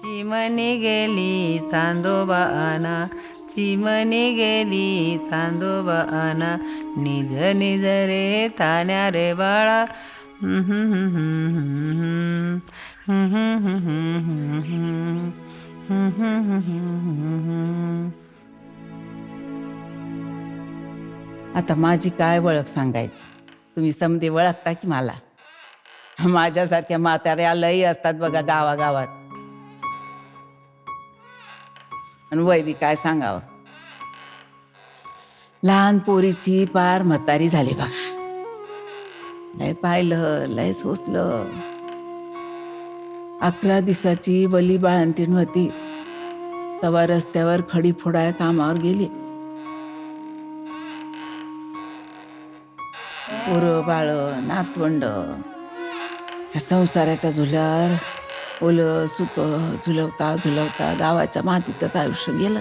चिमणी गेली चांदोबा आना चिमणी गेली चांदोबा आना निज निज रे तान्या रे बाळा आता माझी काय ओळख सांगायची तुम्ही समधी ओळखता की मला माझ्यासारख्या म्हाताऱ्या लई असतात बघा गावागावात आणि वय काय सांगावं? लहान पोरीची पार म्हातारी झाली बघा. लय पाहिलं लय सोसलं. अकरा दिवसाची बली बाळंतीण होती. तवा रस्त्यावर खडी फोडाय कामावर गेली. पोरं बाळ नातवंड ह्या संसाराच्या झुल्यावर ओलं सुक झुलवता झुलवता गावाच्या मातीतच आयुष्य गेलं.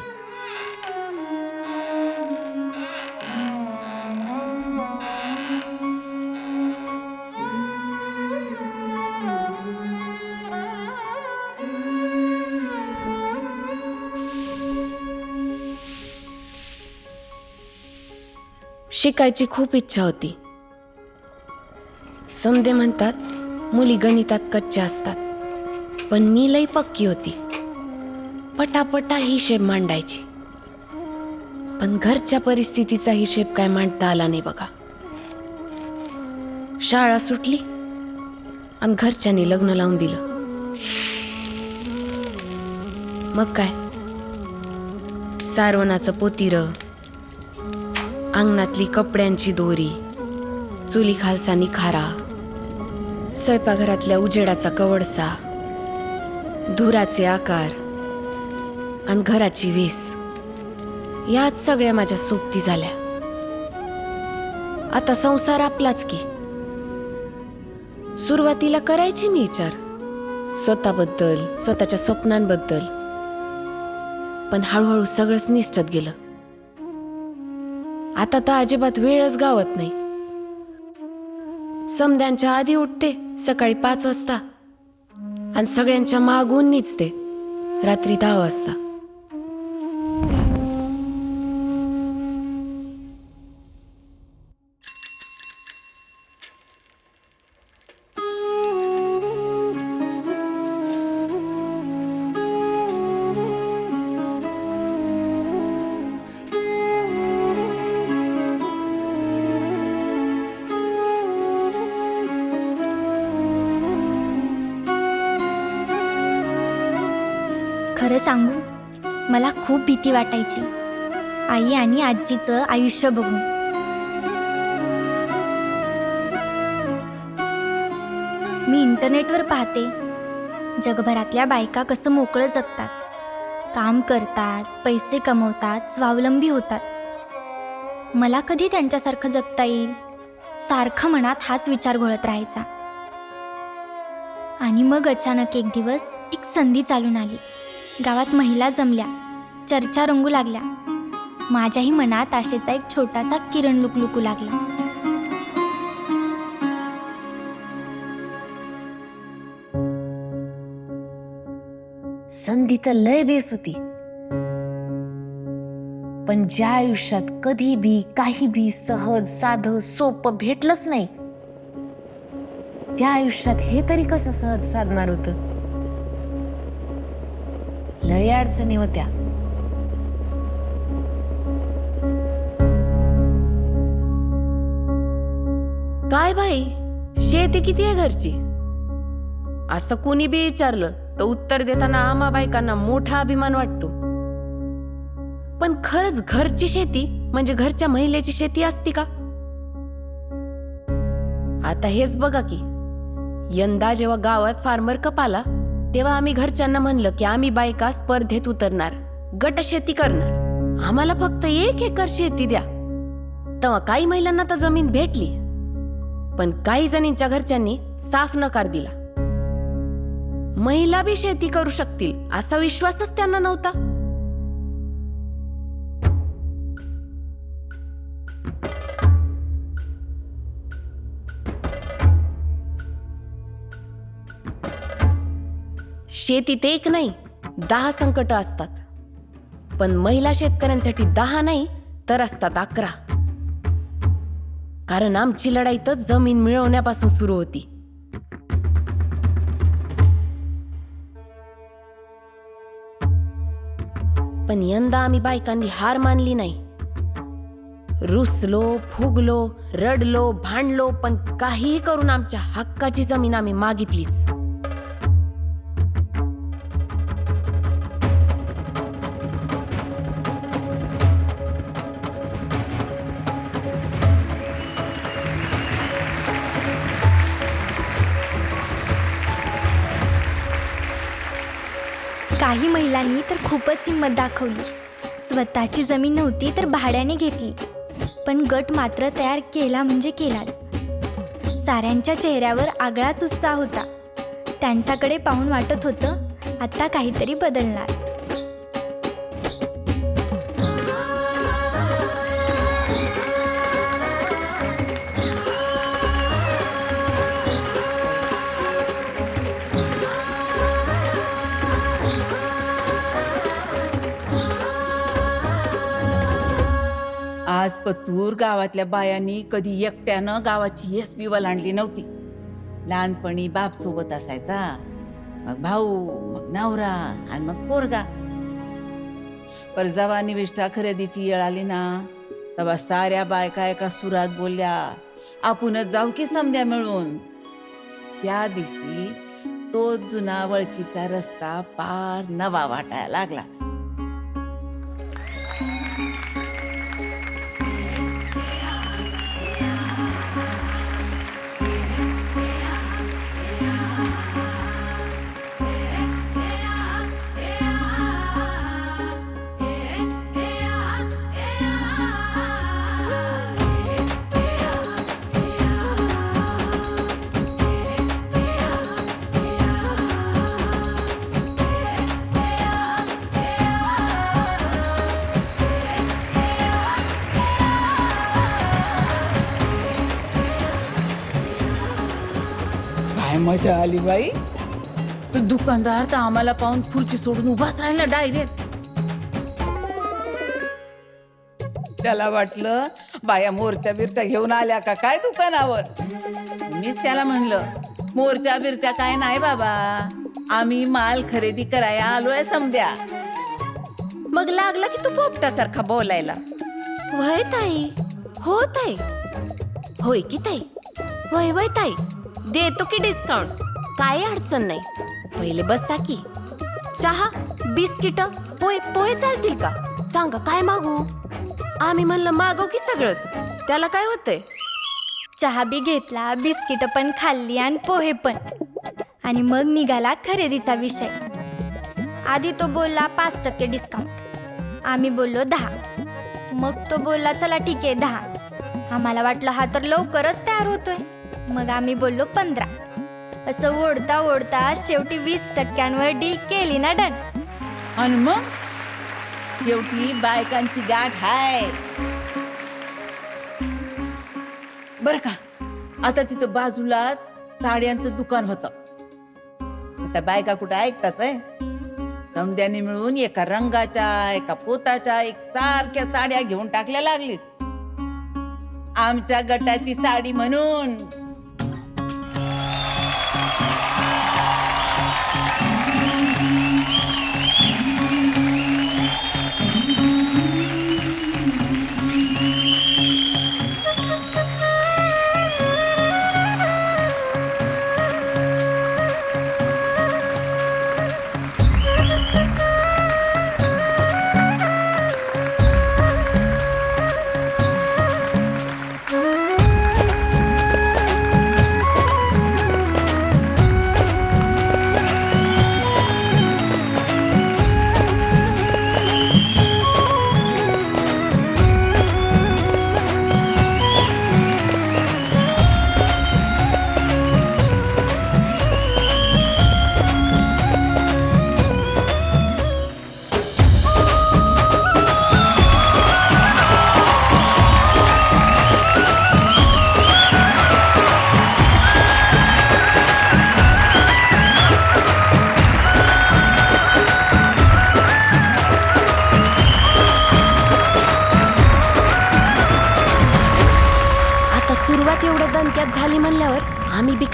शिकायची खूप इच्छा होती. समदे म्हणतात मुली गणितात कच्च्या असतात. पण मी लई पक्की होती. पटापटा हिशेब मांडायची. पण घरच्या परिस्थितीचा हिशेब काय मांडता आला नाही बघा. शाळा सुटली आणि घरच्यांनी लग्न लावून दिलं. मग काय? सारवणाचं पोतीरं अंगणातली कपड्यांची दोरी चुली खालचा निखारा स्वयंपाकघरातल्या उजेडाचा कवडसा धुराचे आकार आणि घराची वेस. याच सगळ्या माझ्या सोबती झाल्या. आता संसार आपलाच की. सुरुवातीला करायची मी विचार. स्वतःबद्दल स्वतःच्या स्वप्नांबद्दल. पण हळूहळू सगळंच निष्ठत गेलं. आता तर अजिबात वेळच गावत नाही. समद्यांच्या आधी उठते सकाळी पाच वाजता. आणि सगळ्यांच्या मागून निचते रात्री दहा वाजता. खरं सांगू? मला खूप भीती वाटायची. आई आणि आजीचं आयुष्य बघून. मी इंटरनेटवर पाहते. जगभरातल्या बायका कसं मोकळं जगतात. काम करतात पैसे कमवतात स्वावलंबी होतात. मला कधी त्यांच्यासारखं जगता येईल? सारखं मनात हाच विचार घोळत राहायचा. आणि मग अचानक एक दिवस एक संधी चालून आली. गावात महिला जमल्या. चर्चा रंगू लागल्या. माझ्याही मनात आशेचा एक छोटासा किरण लुकलुकू लागला. संधी तर लय बेस होती. पण ज्या आयुष्यात कधी बी काही बी सहज साधं सोपं भेटलंच नाही त्या आयुष्यात हे तरी कसं सहज साधणार होतं? लय अडचणी होत्या. काय बाई? शेती किती आहे घरची? असं कोणी बी विचारलं तर उत्तर देताना आम्हा बायकांना मोठा अभिमान वाटतो. पण खरंच घरची शेती म्हणजे घरच्या महिलेची शेती असती का? आता हेच बघा की यंदा जेव्हा गावात फार्मर कप आला तेव्हा आम्ही घरच्यांना म्हणलं की आम्ही बायका स्पर्धेत उतरणार. गट शेती करणार. आम्हाला फक्त एक एकर शेती द्या. तेव्हा काही महिलांना तर जमीन भेटली. पण काही जणींच्या घरच्यांनी साफ नकार दिला. महिला बी शेती करू शकतील असा विश्वासच त्यांना नव्हता. शेतीत एक नाही दहा संकट असतात. पण महिला शेतकऱ्यांसाठी दहा नाही तर असतात अकरा. कारण आमची लढाई तर जमीन मिळवण्यापासून सुरू होती. पण यंदा आम्ही बायकांनी हार मानली नाही. रुसलो फुगलो रडलो भांडलो पण काहीही करून आमच्या हक्काची जमीन आम्ही मागितलीच. काही महिलांनी तर खूपच हिंमत दाखवली. स्वतःची जमीन नव्हती तर भाड्याने घेतली. पण गट मात्र तयार केला म्हणजे केलाच. साऱ्यांच्या चेहऱ्यावर आगळाच उत्साह होता. त्यांच्याकडे पाहून वाटत होतं आता काहीतरी बदलणार. आज पतूर गावातल्या बायांनी कधी एकट्यानं गावाची एस पी वलांडली नव्हती. लहानपणी बाप सोबत असायचा. मग भाऊ मग नवरा आणि मग पोरगा. पर जवा निविष्ठा खरेदीची येळ आली ना तेव्हा साऱ्या बायका एका सुरात बोलल्या आपणच जाऊ की समद्या मिळून. त्या दिवशी तो जुना वळखीचा रस्ता पार नवा वाटायला लागला. मजा आली बाई तो दुकानदार तर आम्हाला पाहून खुर्ची सोडून उभाच राहिला डायरेक्ट. त्याला वाटलं बाया मोरच्या बिरच्या घेऊन आल्या का? काय दुकानावर? मीच त्याला म्हणलं मोरच्या बिरच्या काय नाही बाबा. आम्ही माल खरेदी करायला आलोय समद्या. मग लागला की तू पोपटासारखा बोलायला. वय ताई. हो ताई. होय की ताई. वय वय ताई. देतो की डिस्काउंट काही अडचण नाही. पहिले बसा की चहा बिस्किट पोहे पोहे चालतील का? सांगा काय मागू? आम्ही म्हणलं मागव की सगळंच. त्याला काय होतंय? चहा बी घेतला बिस्किटं पण खाल्ली आणि पोहे पण. आणि मग निघाला खरेदीचा विषय. आधी तो बोलला पाच टक्के डिस्काउंट आम्ही बोललो दहा. मग तो बोलला चला ठीक आहे दहा. आम्हाला वाटलं हा तर लवकरच तयार होतोय. मग आम्ही बोललो पंधरा. असं ओढता ओढता शेवटी वीस टक्क्यांवर डील केली ना डन. आणि मग? शेवटी बायकांची गाठ हाय. बर का आता तिथं बाजूलाच साड्यांचं दुकान होत. आता बायका कुठं ऐकतात व्हय? समद्याने मिळून एका रंगाच्या एका पोताच्या एक सारख्या साड्या घेऊन टाकल्या लागलीच आमच्या गटाची साडी म्हणून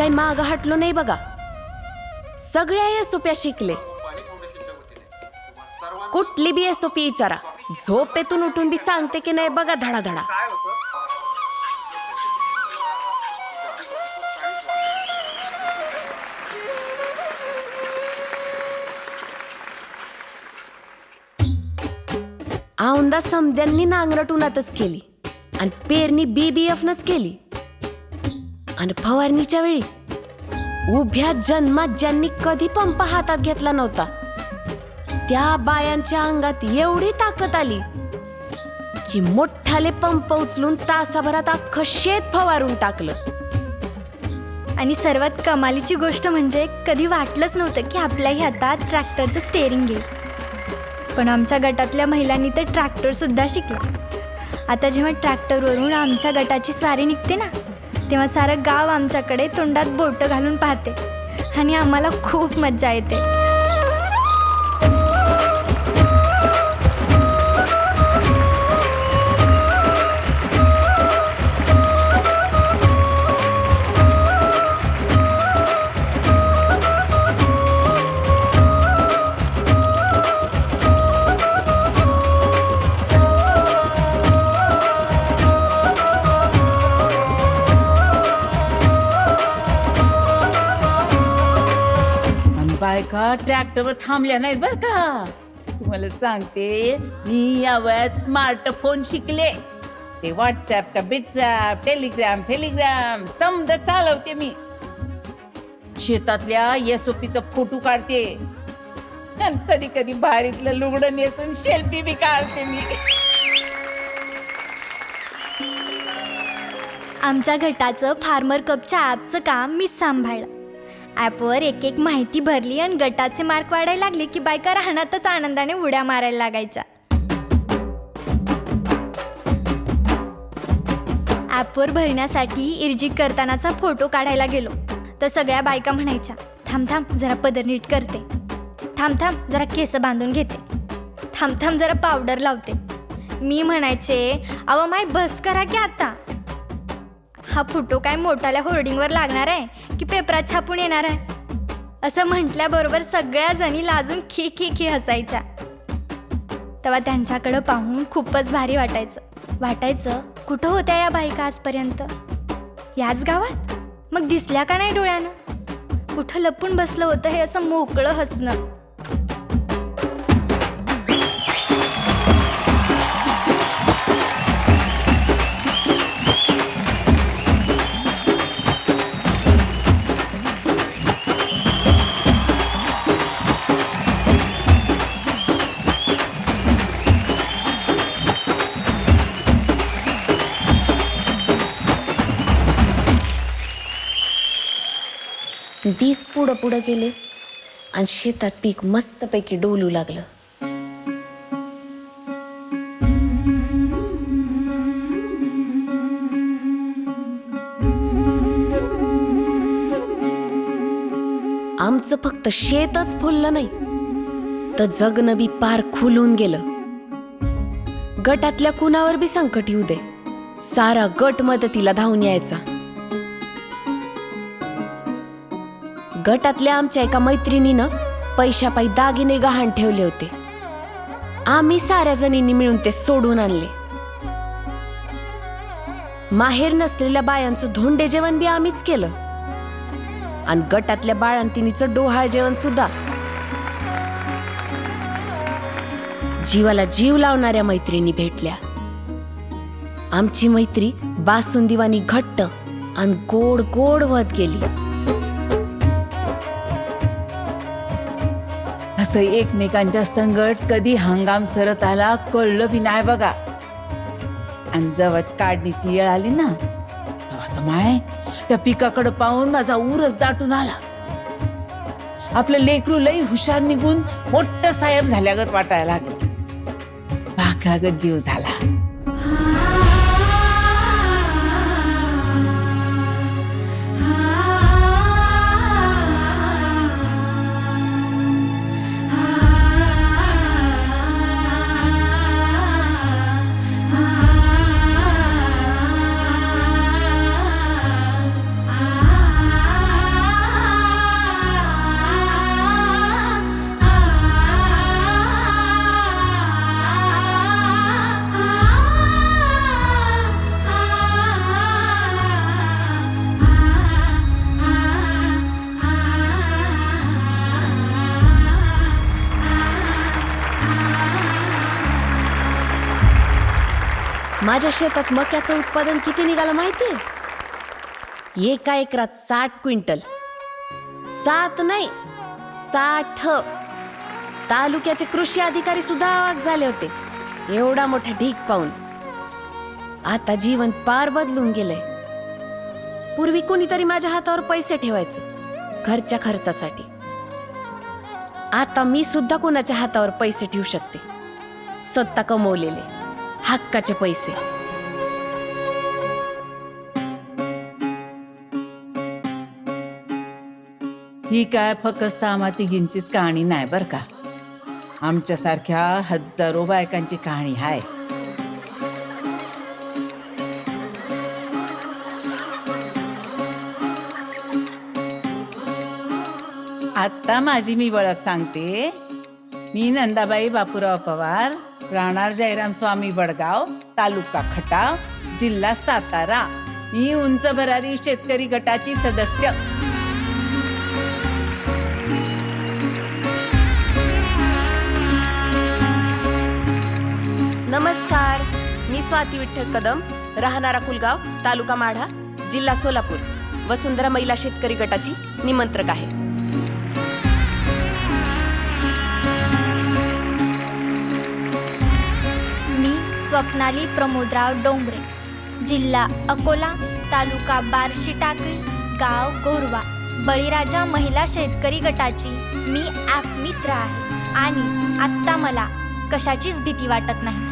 काही माग हटलो नाही बघा. सगळ्या एसोप्या शिकले. कुठली बी एसओपी विचारा. झोपेतून उठून बी सांगते की नाही बघा धडाधडा. औंदा समद्यांनी नांगरटुनातच केली. आणि पेरणी बीबीएफ नच केली. आणि फवारणीच्या वेळी उभ्या जन्मात ज्यांनी कधी पंप हातात घेतला नव्हता. त्या बायांच्या अंगात एवढी ताकद आली की मोठाले पंप उचलून तासाभरात अख्खं शेत फवारून टाकलं. आणि सर्वात कमालीची गोष्ट म्हणजे कधी वाटलंच नव्हतं की आपल्याही हातात ट्रॅक्टरचं स्टेअरिंग येईल. पण आमच्या गटातल्या महिलांनी तर ट्रॅक्टरसुद्धा शिकला. आता जेव्हा ट्रॅक्टरवरून आमच्या गटाची स्वारी निघते ना तेव्हा सारं गाव आमच्याकडे तोंडात बोटं घालून पाहते. आणि आम्हाला खूप मज्जा येते. का ट्रॅक्टरवर थांबल्या नाहीत बर का? तुम्हाला सांगते मी या वयात स्मार्टफोन शिकले. ते व्हॉट्सअप का बिटसॅप टेलिग्राम फेलिग्राम समज चालवते मी. शेतातल्या एसओपीचा फोटो काढते. आणि कधी कधी भारीतलं लुगडं नेसून सेल्फी बी काढते मी. आमच्या गटाचं फार्मर कपच्या ॲपचं काम मीच सांभाळलं. ॲपवर एक एक माहिती भरली आणि गटाचे मार्क वाढायला लागले की बायका राहण्यातच आनंदाने उड्या मारायला लागायच्या. ॲपवर भरण्यासाठी इर्जिक करतानाचा फोटो काढायला गेलो. तर सगळ्या बायका म्हणायच्या थांब थांब जरा पदर नीट करते. थांब थांब जरा केस बांधून घेते. थांब थांब जरा पावडर लावते. मी म्हणायचे अव माय बस करा की आता. हा फोटो काय मोठाल्या होर्डिंगवर लागणार आहे की पेपरात छापून येणार आहे? असं म्हटल्याबरोबर सगळ्या जणी लाजून खी खी खी हसायच्या. तेव्हा त्यांच्याकडं पाहून खूपच भारी वाटायचं. वाटायचं कुठं होत्या या बायका आजपर्यंत? याच गावात? मग दिसल्या का नाही डोळ्यानं? कुठं लपून बसलं होतं हे असं मोकळं हसणं? पुढं पुढं गेले आणि शेतात पीक मस्तपैकी डोलू लागलं. आमचं फक्त शेतच फुललं नाही तर जगन बी पार खुलून गेलं. गटातल्या कुणावर बी संकट येऊ दे सारा गट मदतीला धावून यायचा. गटातल्या आमच्या एका मैत्रिणीनं पैशापायी दागिने गहाण ठेवले होते. आम्ही साऱ्या जणींनी मिळून ते सोडून आणले. माहेर नसलेल्या बायांचं धोंडे जेवण बी आम्हीच केलं. आणि गटातल्या बाळांतिनीचं डोहाळ जेवण सुद्धा. जीवाला जीव लावणाऱ्या मैत्रिणी भेटल्या. आमची मैत्री बासुंदीवानी घट्ट आणि गोड गोड वत गेली. असं एकमेकांच्या संगट कधी हंगाम सरत आला कळलं बी नाही बघा. आणि जवळ काढणीची येळ आली ना तेव्हा तर माय त्या पिकाकडे पाहून माझा ऊरच दाटून आला. आपलं लेकरू लई हुशार निघून मोठं साहेब झाल्यागत वाटायला लागलं. भाकरागत जीव झाला. माझ्या शेतात मक्याचं उत्पादन किती निघालं माहितीये? एका एकरात साठ क्विंटल. सात नाही साठ. तालुक्याचे कृषी अधिकारी सुद्धा अवाक झाले होते. एवढा मोठा ढीक पाहून. आता जीवन पार बदलून गेलंय. पूर्वी कोणीतरी माझ्या हातावर पैसे ठेवायचं घरच्या खर्चासाठी. आता मी सुद्धा कोणाच्या हातावर पैसे ठेवू शकते. स्वतः कमवलेले. हक्काचे पैसे. ही काय फक्त आम्हा तिघींचीच कहाणी नाही बर का? आमच्यासारख्या हजारो बायकांची कहाणी आहे आत्ता माझी मी ओळख सांगते. मी नंदाबाई बापूराव पवार. राहणार जयराम स्वामी वडगाव तालुका खटाव जिल्हा सातारा. मी उंच भरारी शेतकरी गटाची सदस्य. नमस्कार. मी स्वाती विठ्ठल कदम राहणारा कुलगाव तालुका माढा जिल्हा सोलापूर. वसुंधरा महिला शेतकरी गटाची निमंत्रक आहे. स्वप्नाली प्रमोदराव डोंगरे. जिल्हा अकोला तालुका बार्शी टाकळी गाव गोरवा. बळीराजा महिला शेतकरी गटाची मी ॲप मित्र आहे आणि आत्ता मला कशाचीच भीती वाटत नाही.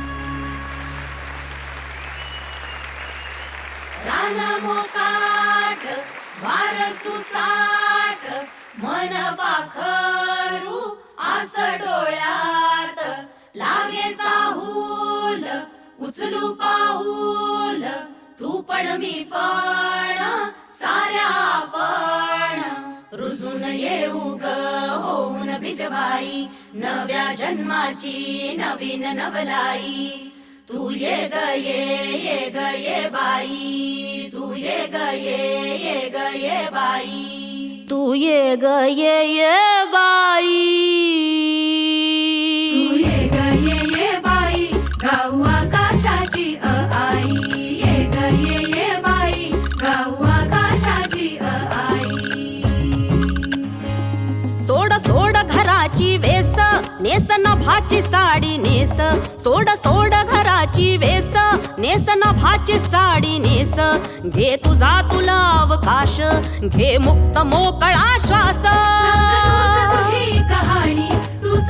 मन पाखरू आस डोळ्यात. लागे चाहूल उचलू पाऊल तू पण मी पण साऱ्या पण. रुजून येऊ ग होऊन बिजबाई नव्या जन्माची नवीन नवलाई. तू ये ग ये ये ग ये बाई. तू ये ग ये ये ग ये बाई. तू ये ग ये ये बाई. नेस नभाची साडी नेस सोड सोड घराची वेस. नेस नभाची साडी नेस घे तुझा तुला अवकाश घे मुक्त मोकळा श्वास. तूच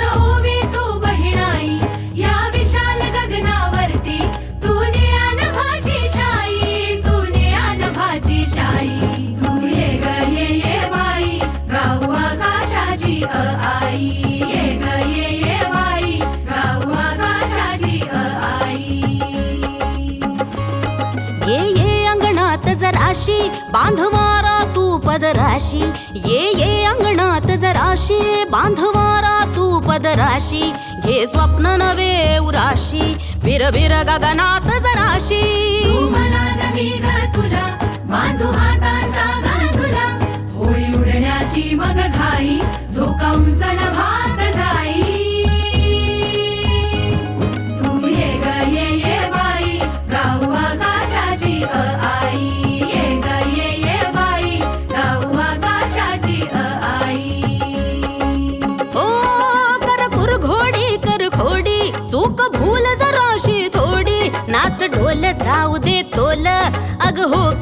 बांधवारा तू पदराशी ये ये अंगणात जराशी. बांधवारा तू पदराशी घे स्वप्न नवे उराशी. बिर बिर गगनात जरा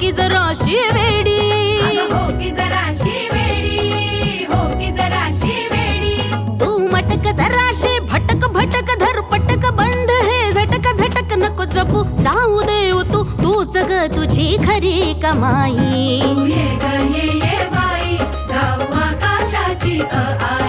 की जराशी वेडी. हो की जराशी वेडी हो की जराशी वेडी. तू मटक जराशी भटक भटक धर पटक बंद हे झटक झटक नको जपू जाऊ देऊ तू तूच ग तुझी खरी कमाई. तू ये ग ये ये बाई गाऊ आकाशाची अ आई